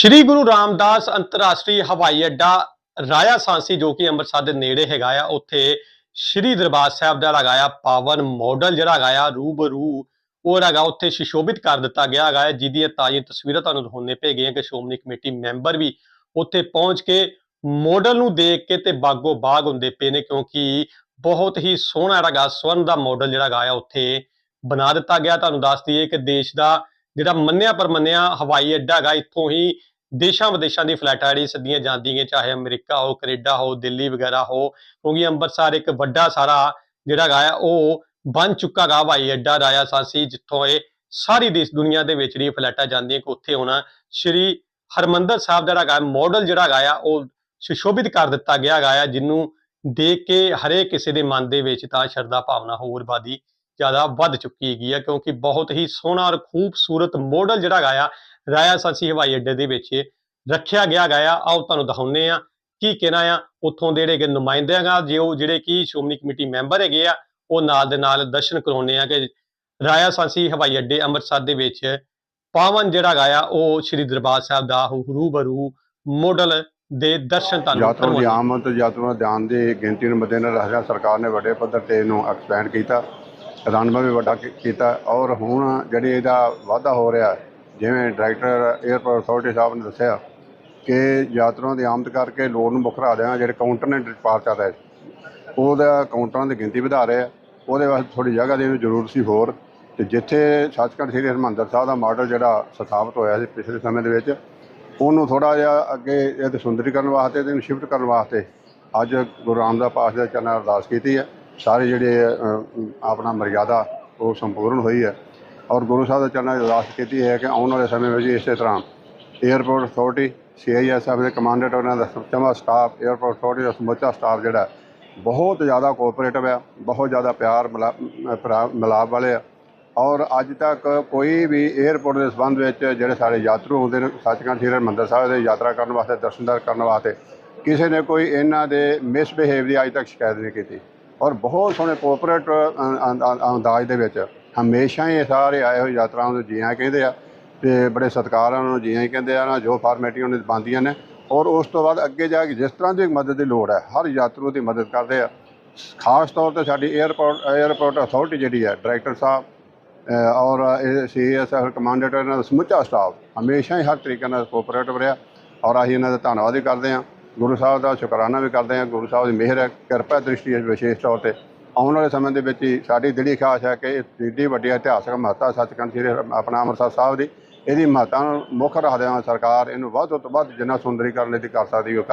ਸ਼੍ਰੀ ਗੁਰੂ ਰਾਮਦਾਸ ਅੰਤਰਰਾਸ਼ਟਰੀ ਹਵਾਈ ਅੱਡਾ ਰਾਇਆ ਸਾਂਸੀ, ਜੋ ਕਿ ਅੰਮ੍ਰਿਤਸਰ ਦੇ ਨੇੜੇ ਹੈਗਾ ਆ, ਉੱਥੇ ਸ਼੍ਰੀ ਦਰਬਾਰ ਸਾਹਿਬ ਦਾ ਲਗਾਇਆ ਪਾਵਨ ਮਾਡਲ ਜਿਹੜਾ ਹੈਗਾ ਆ, ਰੂਬਰੂ ਉਹ ਹੈਗਾ, ਉੱਥੇ ਸ਼ਿਸ਼ੋਭਿਤ ਕਰ ਦਿੱਤਾ ਗਿਆ ਹੈਗਾ ਹੈ ਜਿਹਦੀਆਂ ਤਾਜ਼ੀਆਂ ਤਸਵੀਰਾਂ ਤੁਹਾਨੂੰ ਦਿਖਾਉਣੇ ਪੈ ਗਈਆਂ ਕਿ ਸ਼੍ਰੋਮਣੀ ਕਮੇਟੀ ਮੈਂਬਰ ਵੀ ਉੱਥੇ ਪਹੁੰਚ ਕੇ ਮਾਡਲ ਨੂੰ ਦੇਖ ਕੇ ਤੇ ਬਾਗੋ ਬਾਗ ਹੁੰਦੇ ਪਏ ਨੇ, ਕਿਉਂਕਿ ਬਹੁਤ ਹੀ ਸੋਹਣਾ ਹੈਗਾ, ਸਵਰਨ ਦਾ ਮਾਡਲ ਜਿਹੜਾ ਹੈਗਾ ਆ, ਉੱਥੇ ਬਣਾ ਦਿੱਤਾ ਗਿਆ। ਤੁਹਾਨੂੰ ਦੱਸ ਦਈਏ ਕਿ ਦੇਸ਼ ਦਾ ਜਿਹੜਾ ਮੰਨਿਆ ਪਰਮੰਨਿਆ ਹਵਾਈ ਅੱਡਾ ਹੈਗਾ, ਇੱਥੋਂ ਹੀ ਦੇਸ਼ਾਂ ਵਿਦੇਸ਼ਾਂ ਦੀ ਫਲੈਟਾਂ ਜਿਹੜੀ ਸੱਦੀਆਂ ਜਾਂਦੀਆਂ, ਚਾਹੇ ਅਮਰੀਕਾ ਹੋ, ਕੈਨੇਡਾ ਹੋ, ਦਿੱਲੀ ਵਗੈਰਾ ਹੋ, ਕਿਉਂਕਿ ਅੰਮ੍ਰਿਤਸਰ ਇੱਕ ਵੱਡਾ ਸਾਰਾ ਜਿਹੜਾ ਹੈਗਾ ਆ, ਉਹ ਬਣ ਚੁੱਕਾ ਗਾ ਹਵਾਈ ਅੱਡਾ ਰਾਇਆ ਸਾਂਸੀ ਜਿੱਥੋਂ ਇਹ ਸਾਰੀ ਦੇਸ਼ ਦੁਨੀਆ ਦੇ ਵਿੱਚ ਜਿਹੜੀ ਫਲੈਟਾਂ ਜਾਂਦੀਆਂ, ਕਿ ਉੱਥੇ ਹੁਣ ਸ਼੍ਰੀ ਹਰਮੰਦਰ ਸਾਹਿਬ ਜਿਹੜਾ ਹੈਗਾ ਮਾਡਲ ਜਿਹੜਾ ਹੈਗਾ ਆ, ਉਹ ਸੁਸ਼ੋਭਿਤ ਕਰ ਦਿੱਤਾ ਗਿਆ ਹੈਗਾ ਆ, ਜਿਹਨੂੰ ਦੇਖ ਕੇ ਹਰੇਕ ਕਿਸੇ ਦੇ ਮਨ ਦੇ ਵਿੱਚ ਤਾਂ ਸ਼ਰਧਾ ਭਾਵਨਾ ਹੋਰ ਵਧੀ ਜ਼ਿਆਦਾ ਵੱਧ ਚੁੱਕੀ ਹੈਗੀ ਆ ਕਿਉਂਕਿ ਬਹੁਤ ਹੀ ਸੋਹਣਾ ਔਰ ਖੂਬਸੂਰਤ ਮਾਡਲ ਜਿਹੜਾ ਹੈਗਾ ਆ ਰਾਇਆ ਸਾਂਸੀ ਹਵਾਈ ਅੱਡੇ ਦੇ ਵਿੱਚ ਰੱਖਿਆ ਗਿਆ ਹੈਗਾ ਆ। ਆਓ ਤੁਹਾਨੂੰ ਦਿਖਾਉਂਦੇ ਆ ਕੀ ਕਹਿਣਾ ਆ। ਉੱਥੋਂ ਦੇ ਜਿਹੜੇ ਕਿ ਨੁਮਾਇੰਦੇ ਹੈਗਾ ਜੇ ਉਹ ਜਿਹੜੇ ਕੀ ਸ਼੍ਰੋਮਣੀ ਕਮੇਟੀ ਮੈਂਬਰ ਹੈਗੇ ਆ ਉਹ ਨਾਲ ਦੇ ਨਾਲ ਦਰਸ਼ਨ ਕਰਾਉਣੇ ਆ ਕਿ ਰਾਇਆ ਸਾਂਸੀ ਹਵਾਈ ਅੱਡੇ ਅੰਮ੍ਰਿਤਸਰ ਦੇ ਵਿੱਚ ਪਾਵਨ ਜਿਹੜਾ ਹੈਗਾ ਆ ਉਹ ਸ੍ਰੀ ਦਰਬਾਰ ਸਾਹਿਬ ਦਾ ਹੂਬਰੂ ਮਾਡਲ ਦੇ ਦਰਸ਼ਨ ਤੁਹਾਨੂੰ ਯਾਤਰਾ ਦੀ। ਆਮਦ ਯਾਤਰਾ ਦੇ ਆਉਣ ਦੀ ਗਿਣਤੀ ਨੂੰ ਮੱਦੇਨਜ਼ਰ ਰੱਖਦਿਆਂ ਸਰਕਾਰ ਨੇ ਵੱਡੇ ਪੱਧਰ ਤੇ ਇਹਨੂੰ ਐਕਸਪੈਂਡ ਕੀਤਾ। ਰਨਵਾ ਵੀ ਵੱਡਾ ਕੀ- ਕੀਤਾ ਔਰ ਹੁਣ ਜਿਹੜੀ ਇਹਦਾ ਵਾਧਾ ਹੋ ਰਿਹਾ, ਜਿਵੇਂ ਡਾਇਰੈਕਟਰ 에ਅਰਪੋਰਟ ਅਥਾਰਟੀ ਸਾਹਿਬ ਨੇ ਦੱਸਿਆ ਕਿ ਯਾਤਰਾਵਾਂ ਦੀ ਆਮਦ ਕਰਕੇ ਲੋੜ ਨੂੰ ਬੁਖਰਾ ਦਿਆਂ ਜਿਹੜੇ ਕਾਊਂਟਰ ਨੇ ਡਿਪਾਰਚਰ ਦਾ ਉਹਦਾ ਕਾਊਂਟਰਾਂ ਦੀ ਗਿਣਤੀ ਵਧਾ ਰਿਹਾ ਉਹਦੇ ਵਾਸਤੇ ਥੋੜੀ ਜਗ੍ਹਾ ਦੀ ਵੀ ਜ਼ਰੂਰਤ ਸੀ ਹੋਰ। ਤੇ ਜਿੱਥੇ ਸੱਚਖੰਡ ਸ੍ਰੀ ਹਰਿਮੰਦਰ ਸਾਹਿਬ ਦਾ ਮਾਡਲ ਜਿਹੜਾ ਸਥਾਪਿਤ ਹੋਇਆ ਸੀ ਪਿਛਲੇ ਸਮੇਂ ਦੇ ਵਿੱਚ, ਉਹਨੂੰ ਥੋੜਾ ਜਿਹਾ ਅੱਗੇ ਇਹ ਇਹਦੇ ਸੁੰਦਰੀਕਰਨ ਵਾਸਤੇ ਤੇ ਇਹਨੂੰ ਸ਼ਿਫਟ ਕਰਨ ਵਾਸਤੇ ਅੱਜ ਗੁਰੂ ਰਾਮਦਾਸ ਪਾਸ ਦੇ ਚਰਨ ਅਰਦਾਸ ਕੀਤੀ ਹੈ। ਸਾਰੇ ਜਿਹੜੇ ਆਪਣਾ ਮਰਿਆਦਾ ਉਹ ਸੰਪੂਰਨ ਹੋਈ ਹੈ। ਔਰ ਗੁਰੂ ਸਾਹਿਬ ਦਾ ਚਰਨਾਂ ਦੀ ਅਰਦਾਸ ਕੀਤੀ ਹੈ ਕਿ ਆਉਣ ਵਾਲੇ ਸਮੇਂ ਵਿੱਚ ਇਸੇ ਤਰ੍ਹਾਂ 에ਅਰਪੋਰਟ ਅਥਾਰਟੀ ਸੀਆਈਐਸਐਫ ਦੇ ਕਮਾਂਡੈਂਟ ਉਹਨਾਂ ਦਾ ਸਮੁੱਚਾ ਸਟਾਫ 에ਅਰਪੋਰਟ ਅਥਾਰਟੀ ਦਾ ਸਮੁੱਚਾ ਸਟਾਫ ਜਿਹੜਾ ਬਹੁਤ ਜ਼ਿਆਦਾ ਕੋਆਪਰੇਟਿਵ ਆ ਬਹੁਤ ਜ਼ਿਆਦਾ ਪਿਆਰ ਮਿਲਾਪ ਵਾਲੇ ਆ। ਔਰ ਅੱਜ ਤੱਕ ਕੋਈ ਵੀ 에ਅਰਪੋਰਟ ਦੇ ਸੰਬੰਧ ਵਿੱਚ ਜਿਹੜੇ ਸਾਡੇ ਯਾਤਰੂ ਹੁੰਦੇ ਨੇ, ਸੱਚਖੰਡ ਸ੍ਰੀ ਹਰਿਮੰਦਰ ਸਾਹਿਬ ਦੇ ਯਾਤਰਾ ਕਰਨ ਵਾਸਤੇ, ਦਰਸ਼ਨ ਕਰਨ ਵਾਸਤੇ, ਕਿਸੇ ਨੇ ਕੋਈ ਇਹਨਾਂ ਦੇ ਮਿਸਬਿਹੇਵ ਦੀ ਅੱਜ ਤੱਕ ਸ਼ਿਕਾਇਤ ਨਹੀਂ ਕੀਤੀ। ਔਰ ਬਹੁਤ ਸੋਹਣੇ ਕੋਆਪਰੇਟ ਅੰਦਾਜ਼ ਦੇ ਵਿੱਚ ਹਮੇਸ਼ਾ ਹੀ ਸਾਰੇ ਆਏ ਹੋਏ ਯਾਤਰਾਵਾਂ ਨੂੰ ਜੀਆਂ ਕਹਿੰਦੇ ਆ ਤੇ ਬੜੇ ਸਤਿਕਾਰ ਉਹਨਾਂ ਨੂੰ ਜੀਆਂ ਹੀ ਕਹਿੰਦੇ ਆ ਨਾ ਜੋ ਫਾਰਮੈਲਿਟੀਆਂ ਉਹਨਾਂ ਦੀ ਬਣਦੀਆਂ ਨੇ। ਔਰ ਉਸ ਤੋਂ ਬਾਅਦ ਅੱਗੇ ਜਾ ਕੇ ਜਿਸ ਤਰ੍ਹਾਂ ਦੀ ਮਦਦ ਦੀ ਲੋੜ ਹੈ ਹਰ ਯਾਤਰੂ ਦੀ ਮਦਦ ਕਰਦੇ ਆ। ਖਾਸ ਤੌਰ ਤੇ ਸਾਡੀ 에ਅਰਪੋਰਟ 에ਅਰਪੋਰਟ ਅਥਾਰਟੀ ਜਿਹੜੀ ਹੈ ਡਾਇਰੈਕਟਰ ਸਾਹਿਬ ਅ, ਔਰ ਇਹ ਸੀਐਸਐਫ ਕਮਾਂਡੈਂਟ ਇਹਨਾਂ ਦਾ ਸਮੁੱਚਾ ਸਟਾਫ ਹਮੇਸ਼ਾ ਹੀ ਹਰ ਤਰੀਕੇ ਨਾਲ ਕੋਆਪਰੇਟਿਵ ਰਿਹਾ। ਔਰ ਅਸੀਂ ਇਹਨਾਂ ਦਾ ਧੰਨਵਾਦ ਵੀ ਕਰਦੇ ਹਾਂ। ਗੁਰੂ ਸਾਹਿਬ ਦਾ ਸ਼ੁਕਰਾਨਾ ਵੀ ਕਰਦੇ ਹਾਂ, ਗੁਰੂ ਸਾਹਿਬ ਦੀ ਮਿਹਰ ਹੈ, ਕਿਰਪਾ ਦ੍ਰਿਸ਼ਟੀ ਹੈ ਵਿਸ਼ੇਸ਼ ਤੌਰ ਤੇ। ਆਉਣ ਵਾਲੇ ਸਮੇਂ ਦੇ ਵਿੱਚ ਹੀ ਸਾਡੀ ਦਿਲੀ ਖਾਸ ਹੈ ਕਿ ਇਹ ਵੱਡੀ ਇਤਿਹਾਸਕ ਮਹੱਤਤਾ ਸੱਚਖੰਡ ਸ੍ਰੀ ਆਪਣਾ ਅੰਮ੍ਰਿਤਸਰ ਸਾਹਿਬ ਦੀ, ਇਹਦੀ ਮਹੱਤਤਾ ਨੂੰ ਮੁੱਖ ਰੱਖਦਿਆਂ ਸਰਕਾਰ ਇਹਨੂੰ ਵੱਧ ਤੋਂ ਵੱਧ ਜਿੰਨਾ ਸੁੰਦਰੀਕਰਨ ਲਈ ਕਰ ਸਕਦੀ ਉਹ